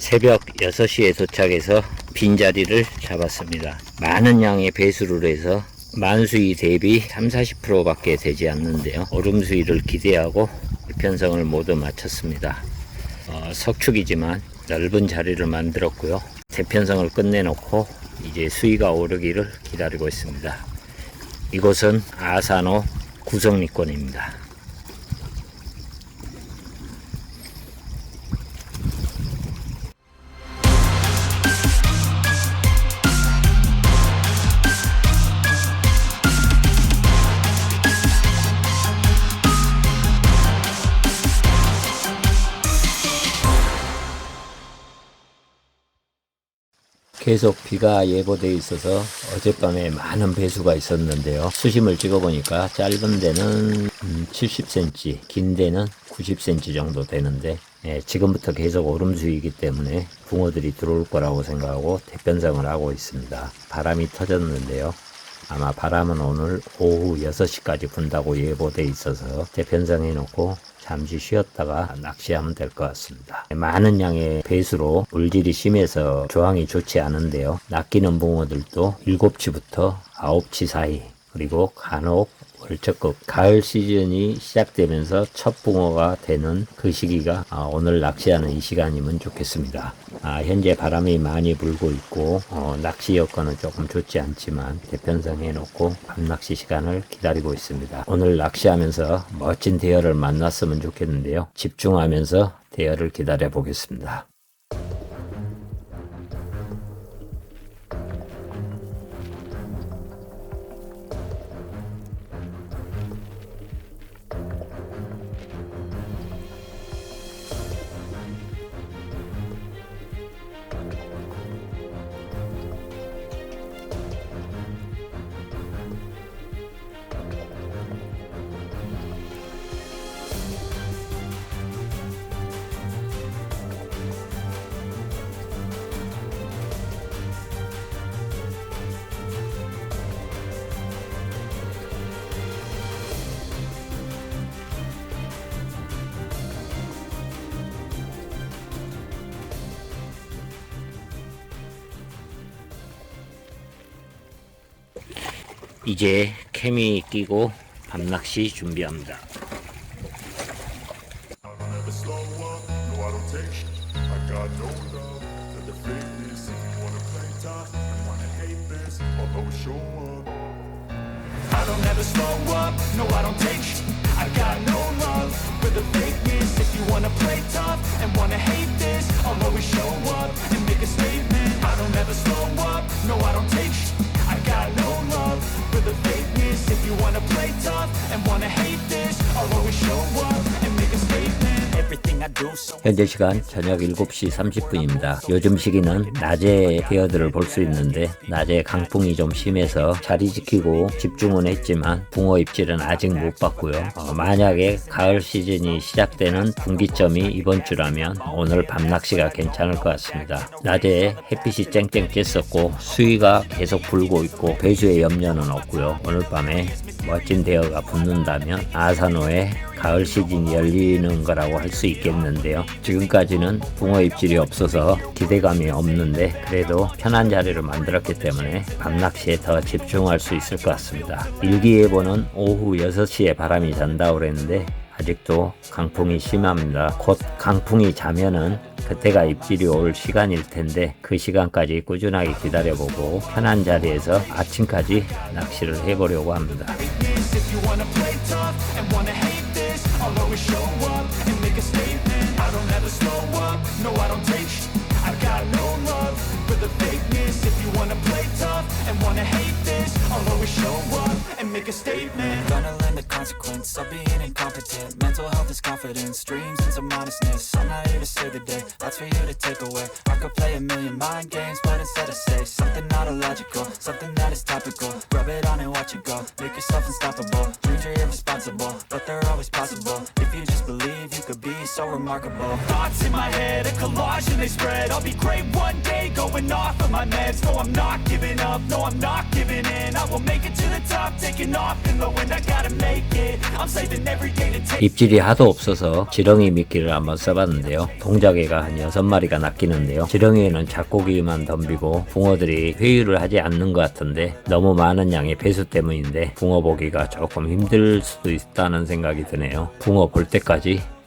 새벽 6시에 도착해서 빈자리를 잡았습니다. 많은 양의 배수를 해서 만수위 대비 3, 40%밖에 되지 않는데요. 얼음 수위를 기대하고 편성을 모두 마쳤습니다. 어, 석축이지만 넓은 자리를 만들었고요. 대편성을 끝내놓고 이제 수위가 오르기를 기다리고 있습니다. 이곳은 아산호 구성리권입니다. 계속 비가 예보되어 있어서 어젯밤에 많은 배수가 있었는데요. 수심을 찍어보니까 짧은 데는 70cm, 긴 데는 90cm 정도 되는데 예, 지금부터 계속 오름수이기 때문에 붕어들이 들어올 거라고 생각하고 대편성을 하고 있습니다. 바람이 터졌는데요. 아마 바람은 오늘 오후 6시까지 분다고 예보돼 있어서 대편성해 놓고 잠시 쉬었다가 낚시하면 될 것 같습니다. 많은 양의 배수로 물질이 심해서 조항이 좋지 않은데요. 낚이는 붕어들도 7치부터 9치 사이 그리고 간혹 월척급 가을 시즌이 시작되면서 첫 붕어가 되는 그 시기가 아, 오늘 낚시하는 이 시간이면 좋겠습니다. 아, 현재 바람이 많이 불고 있고 어, 낚시 여건은 조금 좋지 않지만 대편성 해놓고 밤낚시 시간을 기다리고 있습니다. 오늘 낚시하면서 멋진 대어를 만났으면 좋겠는데요. 집중하면서 대어를 기다려 보겠습니다. 이제 케미 끼고 밤낚시 준비합니다. And wanna hate this I'll always show up 현재 시간 저녁 7시 30분입니다. 요즘 시기는 낮에 대어들을 볼 수 있는데 낮에 강풍이 좀 심해서 자리 지키고 집중은 했지만 붕어 입질은 아직 못 봤고요. 어, 만약에 가을 시즌이 시작되는 분기점이 이번 주라면 오늘 밤 낚시가 괜찮을 것 같습니다. 낮에 햇빛이 쨍쨍 쬐었고 수위가 계속 불고 있고 배수의 염려는 없고요. 오늘 밤에 멋진 대어가 붙는다면 아산호에 가을 시즌이 열리는 거라고 할 수 있겠 는데요. 지금까지는 붕어 입질이 없어서 기대감이 없는데 그래도 편한 자리를 만들었기 때문에 밤낚시에 더 집중할 수 있을 것 같습니다. 일기예보는 오후 6시에 바람이 잔다고 그랬는데 아직도 강풍이 심합니다. 곧 강풍이 자면은 그때가 입질이 올 시간일 텐데 그 시간까지 꾸준하게 기다려보고 편한 자리에서 아침까지 낚시를 해보려고 합니다. I don't ever slow up, no I don't take sh- I got no love for the fakeness. If you wanna play tough and wanna hate this, I'll always show up and make a statement. Gonna learn the consequence of being incompetent. Mental health is confidence, dreams some modestness. I'm not here to save the day, that's for you to take away. I could play a million mind games, but instead I say something not illogical, something that is topical. Rub it on and watch it go. Make yourself unstoppable. Remarkable. Thoughts in my head, a collage and they spread. I'll be great one day, going off of my meds. No, I'm not giving up, no, I'm not giving in. I will make it to the top, taking off in the wind. I gotta make it. I'm saving every day to take. 입질이 하도 없어서 지렁이 미끼를 한번 써봤는데요. 동작에가 한 6마리가 낚이는데요. 지렁이에는 잡고기만 덤비고 붕어들이 회유를 하지 않는 것 같은데 너무 많은 양의 배수 때문인데 붕어 보기가 조금 힘들 수도 있다는 생각이 드네요. 붕어 볼 때까지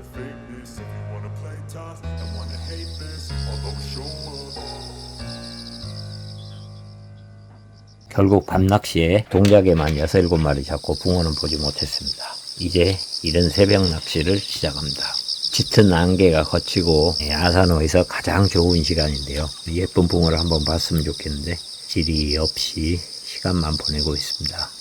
wanna hate this If you wanna play tough and wanna hate this I'll always show up 결국 밤낚시에 동작에만 6, 7마리 잡고 붕어는 보지 못했습니다. 이제 이른 새벽 낚시를 시작합니다. 짙은 안개가 거치고 아산호에서 가장 좋은 시간인데요. 예쁜 붕어를 한번 봤으면 좋겠는데 질이 없이 시간만 보내고 있습니다.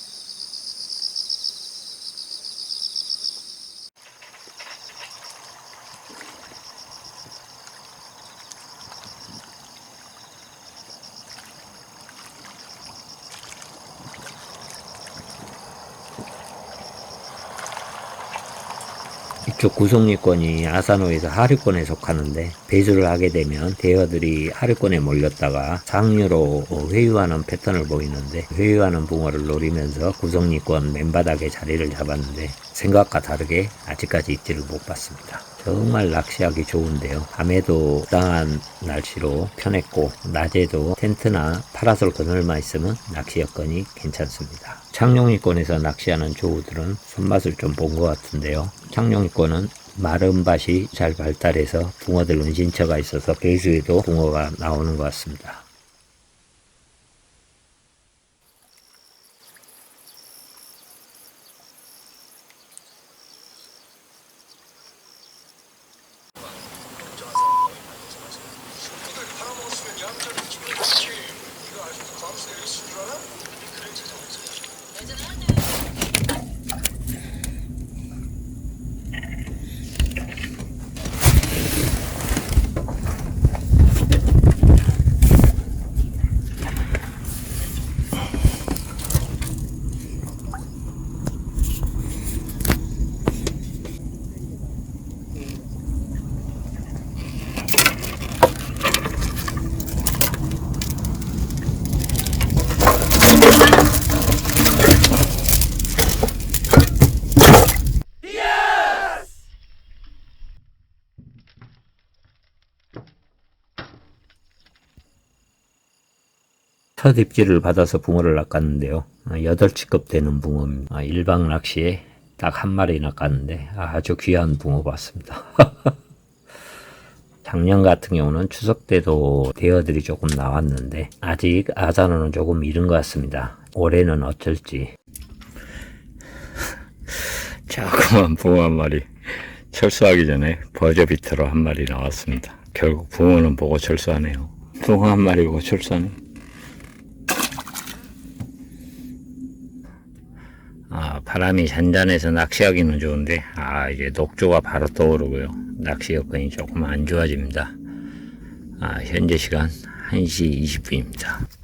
이쪽 구성리권이 아산호에서 하류권에 속하는데 배수를 하게 되면 대어들이 하류권에 몰렸다가 상류로 회유하는 패턴을 보이는데 회유하는 붕어를 노리면서 구성리권 맨바닥에 자리를 잡았는데 생각과 다르게 아직까지 입질을 못 봤습니다. 정말 낚시하기 좋은데요. 밤에도 적당한 날씨로 편했고 낮에도 텐트나 파라솔 그늘만 있으면 낚시 여건이 괜찮습니다. 창룡이권에서 낚시하는 조우들은 손맛을 좀 본 것 같은데요. 창룡이권은 마른 밭이 잘 발달해서 붕어들 은신처가 있어서 배수에도 붕어가 나오는 것 같습니다. It's an unknown. 첫 입질을 받아서 붕어를 낚았는데요. 8치급 되는 붕어입니다. 일방 낚시에 딱 한 마리 낚았는데 아주 귀한 붕어 봤습니다. 작년 같은 경우는 추석 때도 대어들이 조금 나왔는데 아직 아산호는 조금 이른 것 같습니다. 올해는 어쩔지. 자그만 붕어 한 마리 철수하기 전에 버저비터로 한 마리 나왔습니다. 결국 붕어는 보고 철수하네요. 붕어 한 마리 보고 철수하네. 아, 바람이 잔잔해서 낚시하기는 좋은데, 아, 이제 녹조가 바로 떠오르고요. 낚시 여건이 조금 안 좋아집니다. 아, 현재 시간 1시 20분입니다.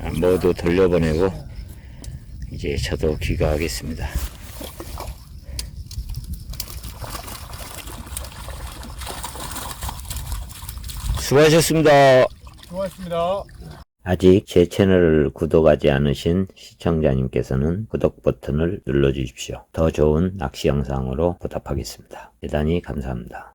아, 모두 돌려보내고, 이제 저도 귀가하겠습니다. 수고하셨습니다. 수고하셨습니다. 아직 제 채널을 구독하지 않으신 시청자님께서는 구독 버튼을 눌러주십시오. 더 좋은 낚시 영상으로 보답하겠습니다. 대단히 감사합니다.